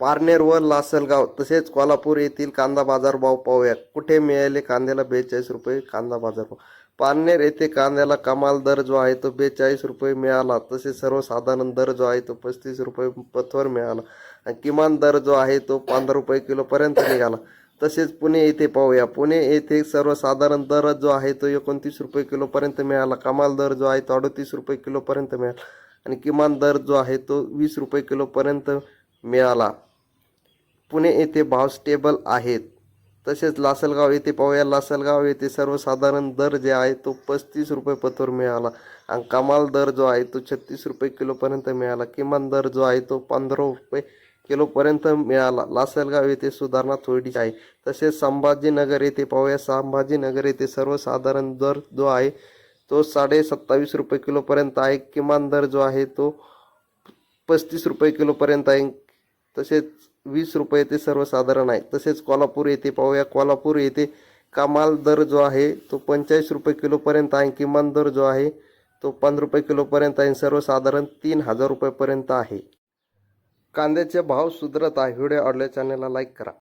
पारनेर व लासलगाव तसेच कोल्हापूर येथील कांदा बाजार भाव पाहूया. कुठे मिळाले कांद्याला बेचाळीस रुपये कांदा बाजार भाव? पारनेर येथे कांद्याला कमाल दर जो आहे तो बेचाळीस रुपये मिळाला. तसेच सर्वसाधारण दर जो आहे तो पस्तीस रुपये पथवर मिळाला. आणि किमान दर जो आहे तो पंधरा रुपये किलोपर्यंत निघाला. तसेच पुणे येथे पाहूया. पुणे येथे सर्वसाधारण दर जो आहे तो एकोणतीस रुपये किलोपर्यंत मिळाला. कमाल दर जो आहे तो अडतीस रुपये किलोपर्यंत मिळाला. आणि किमान दर जो आहे तो वीस रुपये किलोपर्यंत मिळाला. पुणे येथे भाव स्टेबल आहेत. तसेच लासलगाव येथे पाहूया. लासलगाव येथे सर्वसाधारण दर जे आहे तो पस्तीस रुपये पथवर मिळाला. आणि कमाल दर जो आहे तो छत्तीस रुपये किलोपर्यंत मिळाला. किमान दर जो आहे तो पंधरा रुपये किलोपर्यंत मिळाला. लासलगाव येथे सुधारणा थोडी आहे. तसेच संभाजीनगर येथे पाहूया. संभाजीनगर येथे सर्वसाधारण दर जो आहे तो साडे सत्तावीस रुपये किलोपर्यंत आहे. किमान दर जो आहे तो पस्तीस रुपये किलोपर्यंत आहे. तसेच वीस रुपये ते सर्वसाधारण आहे. तसेच कोल्हापूर येथे पाहूया. कोल्हापूर येथे कमाल दर जो आहे तो पंचेचाळीस रुपये किलोपर्यंत आहे. किमान दर जो आहे तो पंधरा रुपये किलोपर्यंत आहे. सर्वसाधारण तीन हजार रुपयेपर्यंत आहे. कांद्याचे भाव सुधारत आहे. व्हिडिओ आवडल्या चॅनलला लाईक करा.